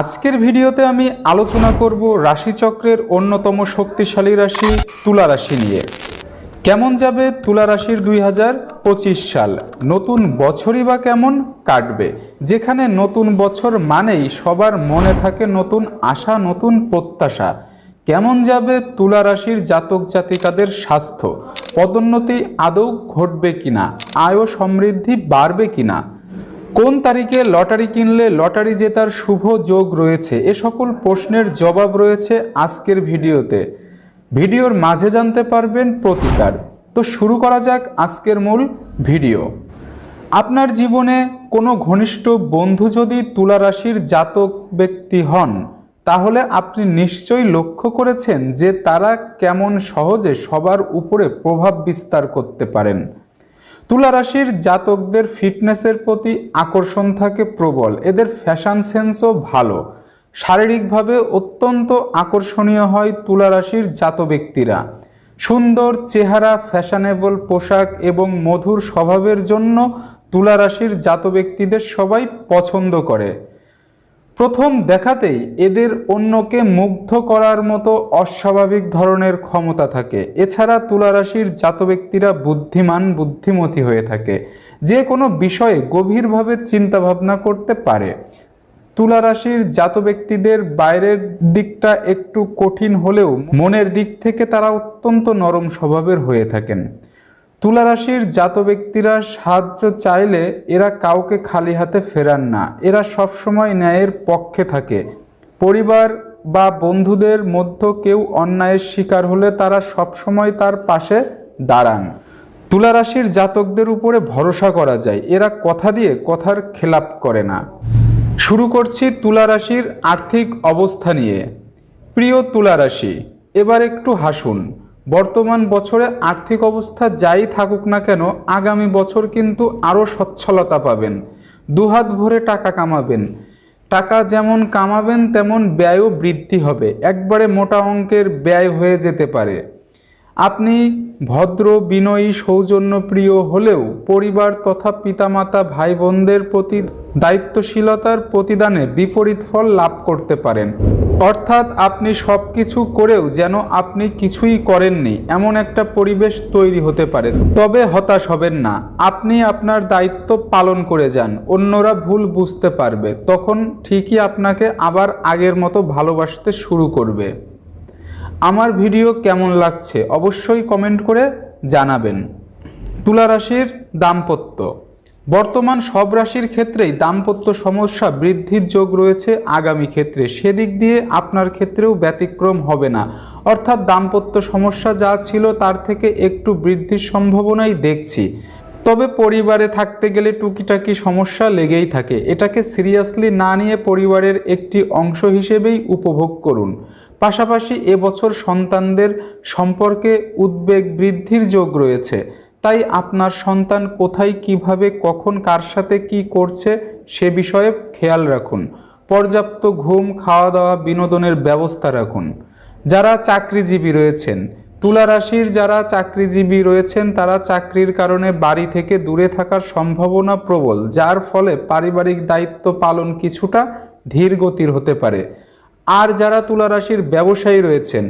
আজকের ভিডিওতে আমি আলোচনা করব রাশিচক্রের অন্যতম শক্তিশালী রাশি তুলা রাশি নিয়ে। কেমন যাবে তুলা রাশির দুই হাজার পঁচিশ সাল? নতুন বছরই বা কেমন কাটবে? যেখানে নতুন বছর মানেই সবার মনে থাকে নতুন আশা, নতুন প্রত্যাশা। কেমন যাবে তুলা রাশির জাতক জাতিকাদের স্বাস্থ্য? পদোন্নতি আদৌ ঘটবে কিনা? আয় ও সমৃদ্ধি বাড়বে কিনা? কোন তারিখে লটারি কিনলে লটারি জেতার শুভ যোগ রয়েছে? এ সকল প্রশ্নের জবাব রয়েছে আজকের ভিডিওতে। ভিডিওর মাঝে জানতে পারবেন প্রতিকার। তো শুরু করা যাক আজকের মূল ভিডিও। আপনার জীবনে কোনো ঘনিষ্ঠ বন্ধু যদি তুলা রাশির জাতক ব্যক্তি হন, তাহলে আপনি নিশ্চয়ই লক্ষ্য করেছেন যে তারা কেমন সহজে সবার উপরে প্রভাব বিস্তার করতে পারেন। তুলা রাশির জাতকদের ফিটনেসের প্রতি আকর্ষণ থাকে প্রবল। এদের ফ্যাশন সেন্সও ভালো। শারীরিকভাবে অত্যন্ত আকর্ষণীয় হয় তুলা রাশির জাত ব্যক্তিরা। সুন্দর চেহারা ফ্যাশনেবল পোশাক এবং মধুর স্বভাবের জন্য তুলা রাশির জাত ব্যক্তিদের সবাই পছন্দ করে। প্রথম দেখাতেই এদের অন্যকে মুগ্ধ করার মতো অস্বাভাবিক ধরনের ক্ষমতা থাকে। এছাড়া তুলারাশির জাত ব্যক্তিরা বুদ্ধিমান, বুদ্ধিমতী হয়ে থাকে। যে কোনো বিষয়ে গভীরভাবে চিন্তা ভাবনা করতে পারে। তুলা রাশির জাত ব্যক্তিদের বাইরের দিকটা একটু কঠিন হলেও মনের দিক থেকে তারা অত্যন্ত নরম স্বভাবের হয়ে থাকেন। তুলা রাশির জাত ব্যক্তিরা সাহায্য চাইলে এরা কাউকে খালি হাতে ফেরান না। এরা সবসময় ন্যায়ের পক্ষে থাকে। পরিবার বা বন্ধুদের মধ্যে কেউ অন্যায়ের শিকার হলে তারা সবসময় তার পাশে দাঁড়ান। তুলা রাশির জাতকদের উপরে ভরসা করা যায়। এরা কথা দিয়ে কথার খেলাপ করে না। শুরু করছি তুলা রাশির আর্থিক অবস্থা নিয়ে। প্রিয় তুলা রাশি এবার একটু হাসুন। বর্তমান বছরে আর্থিক অবস্থা যাই থাকুক না কেন, আগামী বছর কিন্তু আরও সচ্ছলতা পাবেন। দুহাত ভরে টাকা কামাবেন। টাকা যেমন কামাবেন, তেমন ব্যয়ও বৃদ্ধি হবে। একবারে মোটা অঙ্কের ব্যয় হয়ে যেতে পারে। আপনি ভদ্র, বিনয়ী, সৌজন্যপ্রিয় হলেও পরিবার তথা পিতামাতা ভাই বোনদের প্রতি দায়িত্বশীলতার প্রতিদানে বিপরীত ফল লাভ করতে পারেন। অর্থাৎ আপনি সব কিছু করেও যেন আপনি কিছুই করেননি, এমন একটা পরিবেশ তৈরি হতে পারে। তবে হতাশ হবেন না, আপনি আপনার দায়িত্ব পালন করে যান, অন্যরা ভুল বুঝতে পারবে, তখন ঠিকই আপনাকে আবার আগের মতো ভালোবাসতে শুরু করবে। আমার ভিডিও কেমন লাগছে অবশ্যই কমেন্ট করে জানাবেন। তুলা রাশির দাম্পত্য। বর্তমান সব রাশির ক্ষেত্রেই দাম্পত্য সমস্যা বৃদ্ধির যোগ রয়েছে আগামী ক্ষেত্রে। সেদিক দিয়ে আপনার ক্ষেত্রেও ব্যতিক্রম হবে না। অর্থাৎ দাম্পত্য সমস্যা যা ছিল তার থেকে একটু বৃদ্ধির সম্ভাবনাই দেখছি। তবে পরিবারে থাকতে গেলে টুকিটাকি সমস্যা লেগেই থাকে। এটাকে সিরিয়াসলি না নিয়ে পরিবারের একটি অংশ হিসেবেই উপভোগ করুন। পাশাপাশি এবছর সন্তানদের সম্পর্কে উদ্বেগ বৃদ্ধির যোগ রয়েছে। তাই আপনার সন্তান কোথায়, কীভাবে, কখন, কার সাথে কি করছে সে বিষয়ে খেয়াল রাখুন। পর্যাপ্ত ঘুম খাওয়া দাওয়া বিনোদনের ব্যবস্থা রাখুন। যারা চাকরিজীবী রয়েছেন, তুলা রাশির যারা চাকরিজীবী রয়েছেন, তারা চাকরির কারণে বাড়ি থেকে দূরে থাকার সম্ভাবনা প্রবল, যার ফলে পারিবারিক দায়িত্ব পালন কিছুটা ধীর গতির হতে পারে। আর যারা তুলা রাশির ব্যবসায়ী রয়েছেন,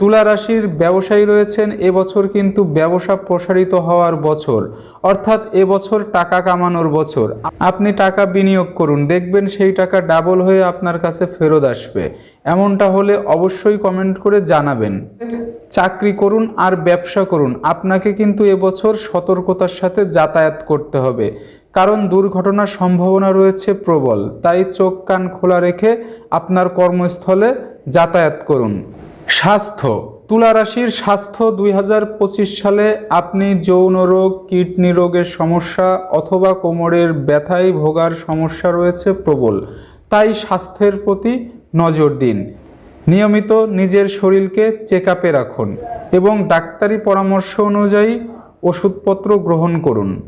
তুলা রাশির ব্যবসায়ী রয়েছেন এবছর কিন্তু ব্যবসা প্রসারিত হওয়ার বছর, অর্থাৎ এবছর টাকা কামানোর বছর। আপনি টাকা বিনিয়োগ করুন, দেখবেন সেই টাকা ডাবল হয়ে আপনার কাছে ফেরত আসবে। এমনটা হলে অবশ্যই কমেন্ট করে জানাবেন। চাকরি করুন আর ব্যবসা করুন, আপনাকে কিন্তু এবছর সতর্কতার সাথে যাতায়াত করতে হবে। কারণ দুর্ঘটনার সম্ভাবনা রয়েছে প্রবল। তাই চোখ কান খোলা রেখে আপনার কর্মস্থলে যাতায়াত করুন। স্বাস্থ্য। তুলা রাশির স্বাস্থ্য দুই হাজার পঁচিশ সালে আপনি যৌন রোগ, কিডনি রোগের সমস্যা অথবা কোমরের ব্যথায় ভোগার সমস্যা রয়েছে প্রবল। তাই স্বাস্থ্যের প্রতি নজর দিন। নিয়মিত নিজের শরীরকে চেক রাখুন এবং ডাক্তারি পরামর্শ অনুযায়ী ওষুধপত্র গ্রহণ করুন।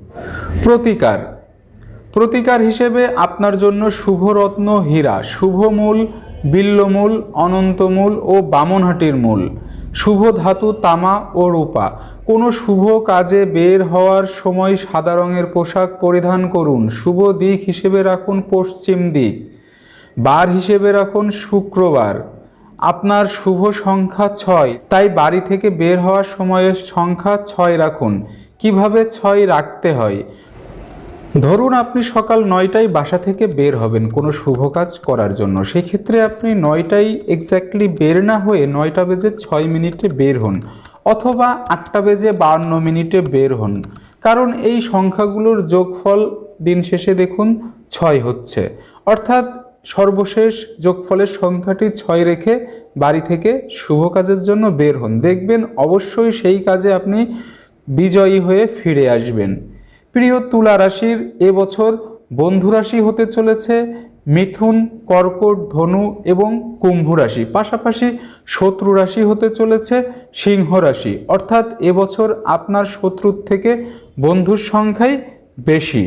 প্রতিকার। প্রতিকার হিসেবে আপনার জন্য শুভরত্ন হীরা শুভমূল বিল্লমূল অনন্তমূল ও বামনহাটির মূল। শুভ ধাতু তামা ও রূপা। কোনো শুভ কাজে বের হওয়ার সময় সাদা রঙের পোশাক পরিধান করুন। শুভ দিক হিসেবে রাখুন পশ্চিম দিক। বার হিসেবে রাখুন শুক্রবার। আপনার শুভ সংখ্যা ছয়, তাই বাড়ি থেকে বের হওয়ার সময়ের সংখ্যা ছয় রাখুন। কীভাবে ছয় রাখতে হয়? ধরুন আপনি সকাল নয়টায় বাসা থেকে বের হবেন কোনো শুভ কাজ করার জন্য। সেই ক্ষেত্রে আপনি নয়টায় এক্স্যাক্টলি বের না হয়ে নয়টা বেজে ছয় মিনিটে বের হন অথবা আটটা বেজে বাহান্ন মিনিটে বের হন। কারণ এই সংখ্যাগুলোর যোগফল দিন শেষে দেখুন ছয় হচ্ছে। অর্থাৎ সর্বশেষ যোগফলের সংখ্যাটি ছয় রেখে বাড়ি থেকে শুভ কাজের জন্য বের হন। দেখবেন অবশ্যই সেই কাজে আপনি বিজয়ী হয়ে ফিরে আসবেন। প্রিয় তুলা রাশির এবছর বন্ধু রাশি হতে চলেছে, মিথুন, কর্কট, ধনু এবং কুম্ভ রাশি। পাশাপাশি শত্রু রাশি হতে চলেছে, সিংহ রাশি। অর্থাৎ এবছর আপনার শত্রুর থেকে বন্ধুর সংখ্যাই বেশি।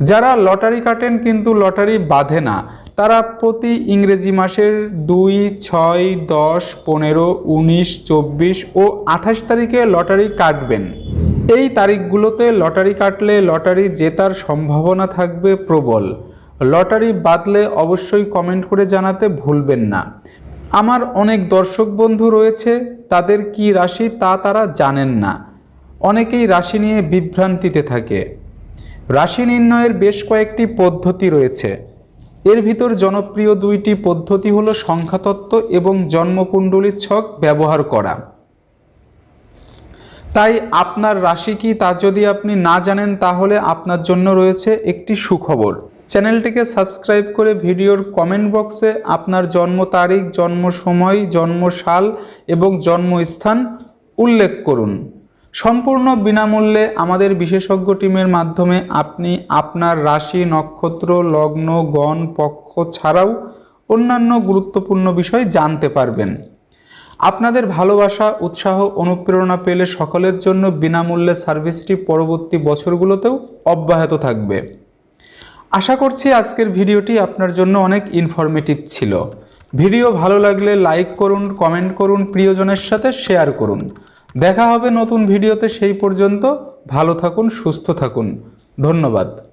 যারা লটারি কাটেন কিন্তু লটারি বাঁধে না, তারা প্রতি ইংরেজি মাসের দুই, ছয়, দশ, পনেরো, উনিশ, চব্বিশ ও আঠাশ তারিখে লটারি কাটবেন। এই তারিখগুলোতে লটারি কাটলে লটারি জেতার সম্ভাবনা থাকবে প্রবল। লটারি বাদলে অবশ্যই কমেন্ট করে জানাতে ভুলবেন না। আমার অনেক দর্শক বন্ধু রয়েছে, তাদের কি রাশি তা তারা জানেন না। অনেকেই রাশি নিয়ে বিভ্রান্তিতে থাকে। রাশি নির্ণয়ের বেশ কয়েকটি পদ্ধতি রয়েছে। এর ভিতর জনপ্রিয় দুইটি পদ্ধতি হলো সংখ্যাতত্ত্ব এবং জন্মকুণ্ডলীর ছক ব্যবহার করা। তাই আপনার রাশি কি তা যদি আপনি না জানেন, তাহলে আপনার জন্য রয়েছে একটি সুখবর। চ্যানেলটিকে সাবস্ক্রাইব করে ভিডিওর কমেন্ট বক্সে আপনার জন্ম তারিখ, জন্ম সময়, জন্ম সাল এবং জন্মস্থান উল্লেখ করুন। সম্পূর্ণ বিনামূল্যে আমাদের বিশেষজ্ঞ টিমের মাধ্যমে আপনি আপনার রাশি, নক্ষত্র, লগ্ন, গণ, পক্ষ ছাড়াও অন্যান্য গুরুত্বপূর্ণ বিষয় জানতে পারবেন। আপনাদের ভালোবাসা, উৎসাহ, অনুপ্রেরণা পেলে সকলের জন্য বিনামূল্যে সার্ভিসটি পরবর্তী বছরগুলোতেও অব্যাহত থাকবে। আশা করছি আজকের ভিডিওটি আপনার জন্য অনেক ইনফরমেটিভ ছিল। ভিডিও ভালো লাগলে লাইক করুন কমেন্ট করুন, প্রিয়জনের সাথে শেয়ার করুন। দেখা হবে নতুন ভিডিওতে সেই পর্যন্ত। ভালো থাকুন, সুস্থ থাকুন। ধন্যবাদ।